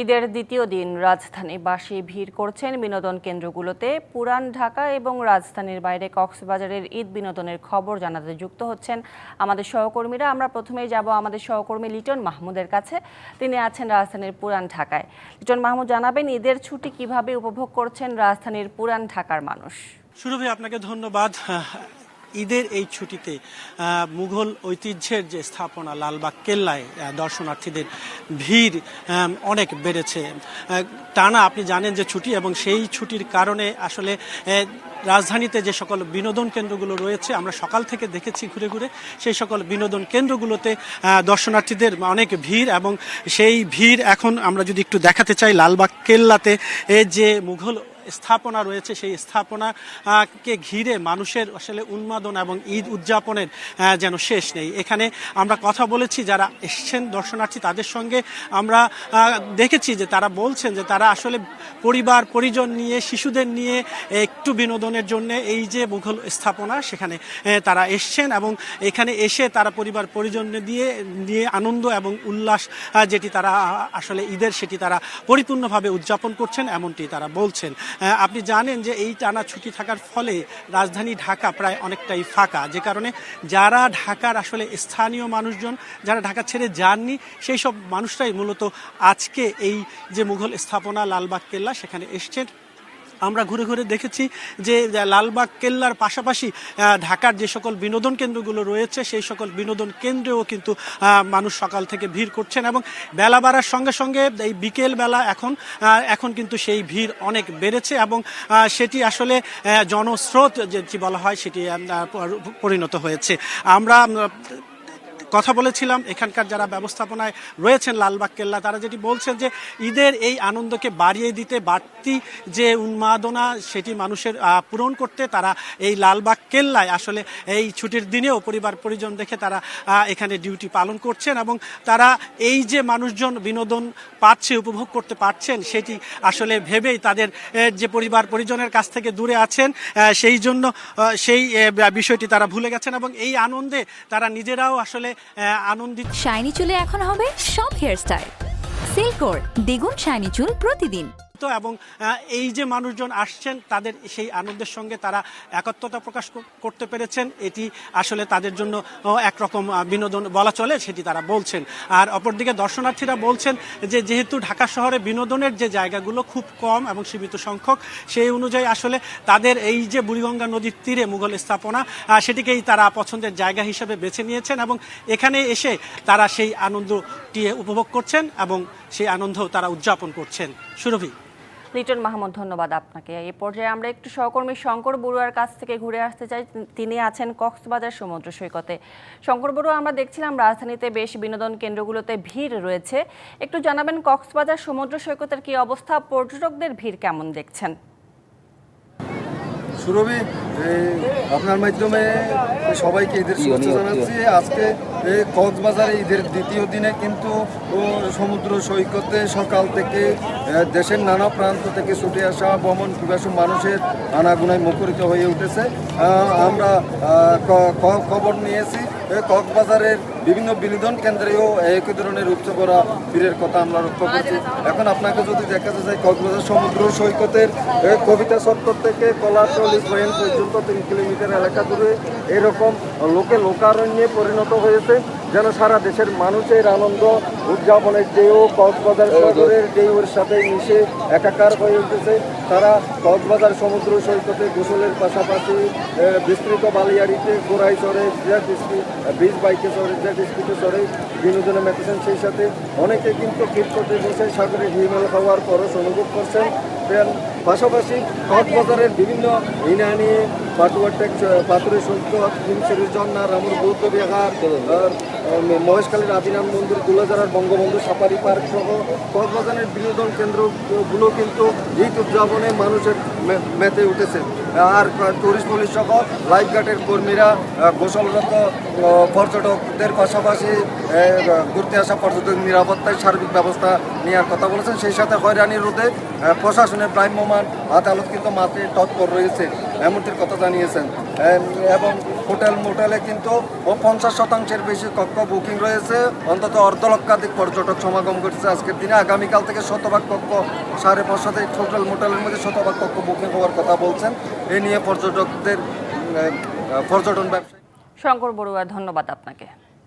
ঈদের দ্বিতীয় দিন রাজধানী রাজধানীবাসী ভিড় করছেন বিনোদন কেন্দ্রগুলোতে। পুরান ঢাকা এবং রাজধানীর বাইরে কক্সবাজারের ঈদ বিনোদনের খবর জানাতে যুক্ত হচ্ছেন আমাদের সহকর্মীরা। আমরা প্রথমেই যাব আমাদের সহকর্মী লিটন মাহমুদের কাছে। তিনি আছেন রাজধানীর পুরান ঢাকায়। লিটন মাহমুদ, জানাবেন ঈদের ছুটি কীভাবে উপভোগ করছেন রাজধানীর পুরান ঢাকার মানুষ? সুরভি, আপনাকে ধন্যবাদ। ঈদের এই ছুটিতে মুঘল ঐতিহ্যের যে স্থাপনা লালবাগ কেল্লায় দর্শনার্থীদের ভিড় অনেক বেড়েছে। টানা আপনি জানেন যে ছুটি এবং সেই ছুটির কারণে আসলে রাজধানীতে যে সকল বিনোদন কেন্দ্রগুলো রয়েছে, আমরা সকাল থেকে দেখেছি ঘুরে ঘুরে, সেই সকল বিনোদন কেন্দ্রগুলোতে দর্শনার্থীদের অনেক ভিড় এবং সেই ভিড় এখন আমরা যদি একটু দেখাতে চাই, লালবাগ কেল্লাতে যে মুঘল স্থাপনা রয়েছে, সেই স্থাপনাকে ঘিরে মানুষের আসলে উন্মাদন এবং ঈদ উদযাপনের যেন শেষ নেই। এখানে আমরা কথা বলেছি, যারা এসছেন দর্শনার্থী, তাদের সঙ্গে আমরা দেখেছি যে তারা বলছেন যে তারা আসলে পরিবার, পরিজন নিয়ে, শিশুদের নিয়ে একটু বিনোদনের জন্য এই যে মুঘল স্থাপনা, সেখানে তারা এসছেন এবং এখানে এসে তারা পরিবার, পরিজন দিয়ে, নিয়ে আনন্দ এবং উল্লাস যেটি তারা, আসলে ঈদের সেটি তারা পরিপূর্ণভাবে উদযাপন করছেন, এমনটি তারা বলছেন। আপনি জানেন যে এই টানা ছুটি থাকার ফলে রাজধানী ঢাকা প্রায় অনেকটাই ফাঁকা। যে কারণে যারা ঢাকার আসলে স্থানীয় মানুষজন, যারা ঢাকা ছেড়ে যাননি, সেই সব মানুষরাই মূলত আজকে এই যে মুঘল স্থাপনা লালবাগ কেল্লা, সেখানে এসছেন। আমরা ঘুরে ঘুরে দেখেছি যে লালবাগ, কেল্লার পাশাপাশি ঢাকার যে সকল বিনোদন কেন্দ্রগুলো রয়েছে, সেই সকল বিনোদন কেন্দ্রেও কিন্তু মানুষ সকাল থেকে ভিড় করছেন এবং বেলা বাড়ার সঙ্গে সঙ্গে এই বিকেল বেলা এখন এখন কিন্তু সেই ভিড় অনেক বেড়েছে এবং সেটি আসলে জনস্রোত যেটি বলা হয়, সেটি পরিণত হয়েছে। আমরা কথা বলেছিলাম, এখানকার যারা ব্যবস্থাপনায় রয়েছেন লালবাগ কেল্লা, তারা যেটি বলছেন যে ঈদের এই আনন্দকে বাড়িয়ে দিতে বাড়তি যে উন্মাদনা সেটি মানুষের পূরণ করতে তারা এই লালবাগ কেল্লায় আসলে এই ছুটির দিনেও পরিবার পরিজন দেখে তারা এখানে ডিউটি পালন করছেন এবং তারা এই যে মানুষজন বিনোদন পাচ্ছে, উপভোগ করতে পারছেন, সেটি আসলে ভেবেই তাদের যে পরিবার পরিজনের কাছ থেকে দূরে আছেন সেই জন্য সেই বিষয়টি তারা ভুলে গেছেন এবং এই আনন্দে তারা নিজেরাও আসলে আনন্দিত। শাইনি চুলে এখন হবে সব হেয়ার হেয়ারস্টাইল সিল্কোর দ্বিগুণ শাইনি চুল প্রতিদিন। এবং এই যে মানুষজন আসছেন, তাদের সেই আনন্দের সঙ্গে তারা একত্রতা প্রকাশ করতে পেরেছেন। এটি আসলে তাদের জন্য একরকম বিনোদন বলা চলে, সেটি তারা বলছেন। আর অপরদিকে দর্শনার্থীরা বলছেন যে, যেহেতু ঢাকা শহরে বিনোদনের যে জায়গাগুলো খুব কম এবং সীমিত সংখ্যক, সেই অনুযায়ী আসলে তাদের এই যে বুড়িগঙ্গা নদীর তীরে মুঘল স্থাপনা সেটিকেই তারা পছন্দের জায়গা হিসেবে বেছে নিয়েছেন এবং এখানে এসে তারা সেই আনন্দটি উপভোগ করছেন এবং সেই আনন্দ তারা উদযাপন করছেন। সুরভি। লিটন মাহমুদ, ধন্যবাদ আপনাকে। এই পর্যায়ে আমরা একটু সহকর্মী শঙ্কর বড়ুয়ার কাছ থেকে ঘুরে আসতে চাই। তিনি আছেন কক্সবাজার সমুদ্র সৈকতে। শঙ্কর বড়ুয়া, আমরা দেখছিলাম রাজধানীতে বেশ বিনোদন কেন্দ্রগুলোতে ভিড় রয়েছে। একটু জানাবেন কক্সবাজার সমুদ্র সৈকতের কি অবস্থা? পর্যটকদের ভিড় কেমন দেখছেন? সুরভি এই আপনার মাধ্যমে সবাইকে ঈদের শুভেচ্ছা জানাচ্ছি। আজকে এই কক্সবাজারে ঈদের দ্বিতীয় দিনে কিন্তু সমুদ্র সৈকতে সকাল থেকে দেশের নানা প্রান্ত থেকে ছুটে আসা ভ্রমণ পিপাসু মানুষের আনাগুনায় মুখরিত হয়ে উঠেছে। আমরা খবর নিয়েছি। কক্সবাজারের বিভিন্ন বিনোদন কেন্দ্রেও একই ধরনের উচ্চ করা ভিড়ের কথা আমরা লক্ষ্য করছি। এখন আপনাকে যদি দেখাতে চাই, কক্সবাজার সমুদ্র সৈকতের কবিতা চত্বর থেকে কলাতলি ট্রেন পর্যন্ত তিন কিলোমিটার এলাকা জুড়ে এরকম লোকে লোকারণ্যে পরিণত হয়েছে। যেন সারা দেশের মানুষের আনন্দ উদযাপনের ঢেউ কক্সবাজার শহরের ঢেউয়ের সাথে মিশে একাকার হয়ে উঠেছে। তারা কক্সবাজার সমুদ্র সৈকতে গোসলের পাশাপাশি বিস্তৃত বালিয়াড়িতে গোড়াই চড়ে জেট স্পিড ব্রিজ বাইকে চড়ে জেট স্পিডে চড়ে বিনোদনে মেতেছেন সেই সাথে। অনেকে কিন্তু ফিট করতে বসে সাগরে হিমেল হওয়ার পরশ অনুভব করছেন। পাশাপাশি কক্সবাজারের বিভিন্ন ইনানি পাটুয়াটেক পাথুরে সৈকত হিমসেরি ঝর্ণা রামুর বৌদ্ধ বিহার মহেশখালীর আদিনাম মন্দির দুলাজারার বঙ্গবন্ধু সাফারি পার্ক সহ কক্সবাজারের বিনোদন কেন্দ্রগুলো কিন্তু ঈদ উদযাপনে মানুষের মেতে উঠেছে। আর টুরিস্ট পুলিশ সহ লাইফগার্ডের কর্মীরা গোসলরত পর্যটকদের পাশাপাশি ঘুরতে আসা পর্যটক নিরাপত্তায় সার্বিক ব্যবস্থা নেওয়ার কথা বলেছেন। সেই সাথে হয়রানি রোধে প্রশাসনের প্রাইম মোমান আদালত কিন্তু মাত্রে তৎপর রয়েছে। এমনটির কথা জানিয়েছেন। এবং হোটেল মোটেলে কিন্তু পঞ্চাশ শতাংশের বেশি কক্ষ বুকিং রয়েছে। অন্তত অর্ধ লক্ষাধিক পর্যটক সমাগম করছে আজকের দিনে। আগামীকাল থেকে শতভাগ কক্ষ, সাড়ে পাঁচ শতাধিক হোটেল মোটেলের মধ্যে শতভাগ কক্ষ বুকিং হওয়ার কথা বলছেন। এ নিয়ে পর্যটকদের পর্যটন ব্যবসায়ী শঙ্কর বড়ুয়া, ধন্যবাদ আপনাকে।